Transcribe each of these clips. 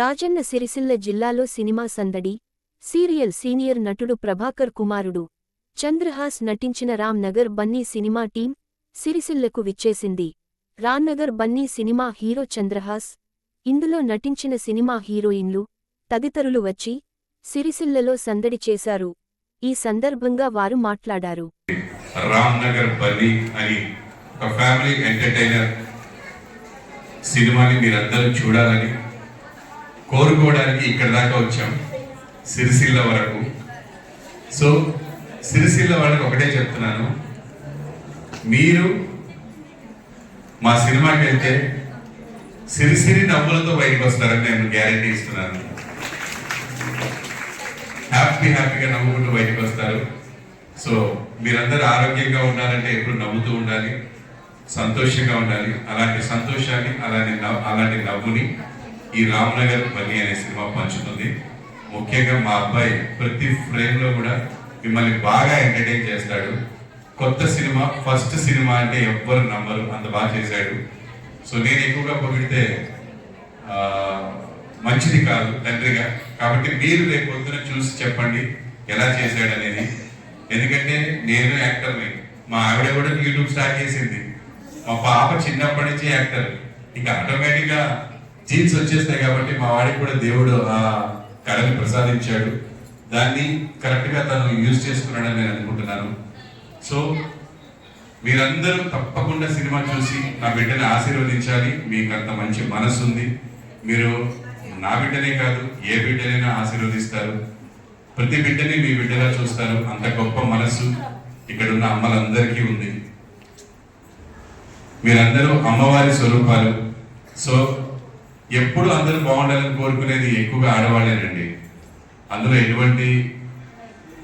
రాజన్న సిరిసిల్ల జిల్లాలో సినిమా సందడి serial senior నటుడు ప్రభాకర్ కుమారుడు చంద్రహాస్ నటించిన రామ్ నగర్ బన్నీ సినిమా టీం సిరిసిల్లకు విచ్చేసింది. రామ్నగర్ బన్నీ సినిమా హీరో చంద్రహాస్ ఇందులో నటించిన సినిమా హీరోయిన్లు తదితరులు వచ్చి సిరిసిల్లలో సందడి చేశారు. ఈ సందర్భంగా వారు మాట్లాడారు. రామ్ నగర్ బన్నీ అని ఒక ఫ్యామిలీ ఎంటర్టైనర్ సినిమాని మీరందరూ చూడాలని కోరుకోవడానికి ఇక్కడ దాకా వచ్చాం. సిరిసిల్ల వరకు. సో సిరిసిల్ల వాళ్ళకి ఒకటే చెప్తున్నాను. మీరు మా సినిమాకి వెళ్తే సిరిసిరి డబ్బులతో బయటకు వస్తారని నేను గ్యారంటీ ఇస్తున్నాను. హ్యాపీ హ్యాపీగా నవ్వుకుంటూ బయటకు వస్తారు. సో మీరందరూ ఆరోగ్యంగా ఉండాలంటే ఎప్పుడు నవ్వుతూ ఉండాలి. సంతోషంగా ఉండాలి. అలాంటి సంతోషాన్ని అలాంటి నవ్వు అలాంటి నవ్వుని ఈ రామ్నగర్ బన్నీ అనే సినిమా పంచుతుంది. ముఖ్యంగా మా అబ్బాయి ప్రతి ఫ్రేమ్లో కూడా మిమ్మల్ని బాగా ఎంటర్టైన్ చేస్తాడు. కొత్త సినిమా ఫస్ట్ సినిమా అంటే ఎవ్వరు నమ్మరు అంత బాగా చేశాడు. సో నేను ఎక్కువగా పొగిడితే మంచిది కాదు తండ్రిగా. కాబట్టి మీరు రేపు పొద్దున చూసి చెప్పండి ఎలా చేశాడు అనేది ఎందుకంటే నేను యాక్టర్ని మా ఆవిడ కూడా యూట్యూబ్ స్టార్ట్ చేసింది. మా పాప చిన్నప్పటి నుంచి యాక్టర్. ఇక ఆటోమేటిక్గా జీన్స్ వచ్చేస్తాయి కాబట్టి మా వాడికి కూడా దేవుడు ఆ కళని ప్రసాదించాడు. దాన్ని కరెక్ట్గా తను యూజ్ చేసుకున్నాడని నేను అనుకుంటున్నాను. సో మీరందరూ తప్పకుండా సినిమా చూసి నా బిడ్డని ఆశీర్వదించాలి. మీకు అంత మంచి మనసు ఉంది. మీరు నా బిడ్డనే కాదు ఏ బిడ్డనైనా ఆశీర్వదిస్తారు. ప్రతి బిడ్డని మీ బిడ్డగా చూస్తారు. అంత గొప్ప మనసు ఇక్కడ ఉన్న అమ్మలందరికీ ఉంది. మీరందరూ అమ్మవారి స్వరూపాలు. సో ఎప్పుడు అందరూ బాగుండాలని కోరుకునేది ఎక్కువగా ఆడవాళ్ళేనండి. అందులో ఎటువంటి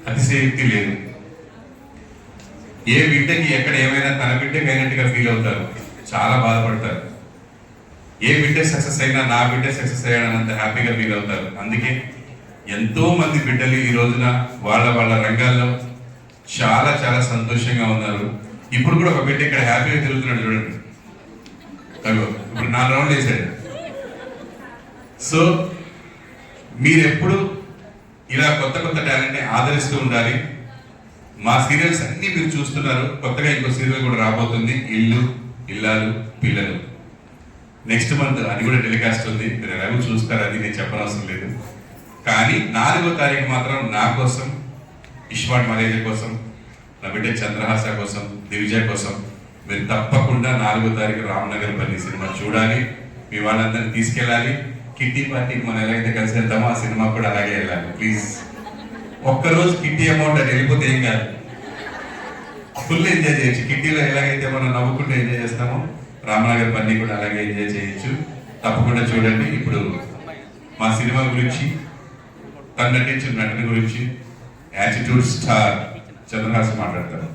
అతిశయక్తి లేదు. ఏ బిడ్డకి ఎక్కడ ఏమైనా తన బిడ్డకి అయినట్టుగా ఫీల్ అవుతారు. చాలా బాధపడతారు. ఏ బిడ్డ సక్సెస్ అయినా నా బిడ్డ సక్సెస్ అయ్యాడనంత హ్యాపీగా ఫీల్ అవుతారు. అందుకే ఎంతో మంది బిడ్డలు ఈ రోజున వాళ్ళ వాళ్ళ రంగాల్లో చాలా చాలా సంతోషంగా ఉన్నారు. ఇప్పుడు కూడా ఒక బిడ్డ ఇక్కడ హ్యాపీగా తిరుగుతున్నాడు చూడండి. ఇప్పుడు నాలుగు రౌండ్లు వేసాడు. సో మీరెప్పుడు ఇలా కొత్త కొత్త టాలెంట్ని ఆదరిస్తూ ఉండాలి. మా సీరియల్స్ అన్ని మీరు చూస్తున్నారు. కొత్తగా ఇంకో సీరియల్ కూడా రాబోతుంది. ఇల్లు ఇల్లాలు పిల్లలు. నెక్స్ట్ మంత్ అది కూడా టెలికాస్ట్ ఉంది. మీరు ఎలాగో చూస్తారు అది నేను చెప్పనవసరం లేదు. కానీ నాలుగో తారీఖు మాత్రం నా కోసం ఇష్వాట్ మరేజ కోసం నా బిడ్డ చంద్రహాస కోసం దివిజ కోసం మీరు తప్పకుండా నాలుగో తారీఖు రామనగర్ పల్లి సినిమా చూడాలి. మీ వాళ్ళందరినీ తీసుకెళ్ళాలి. కిట్టి పార్టీకి మనం ఎలా అయితే కలిసి వెళ్తామో ఆ సినిమా కూడా అలాగే వెళ్ళాలి. ప్లీజ్ ఒక్కరోజు కిట్టి అమౌంట్ అది వెళ్ళిపోతే ఏం కాదు. ఫుల్ ఎంజాయ్ చేయొచ్చు. కిట్టీలో ఎలాగైతే మనం నవ్వుకుంటూ ఎంజాయ్ చేస్తామో రామనగర్ పని కూడా అలాగే ఎంజాయ్ చేయొచ్చు. తప్పకుండా చూడండి. ఇప్పుడు మా సినిమా గురించి తను నటించిన నటన గురించి యాటిట్యూడ్ స్టార్ చంద్రహాస్ మాట్లాడతారు.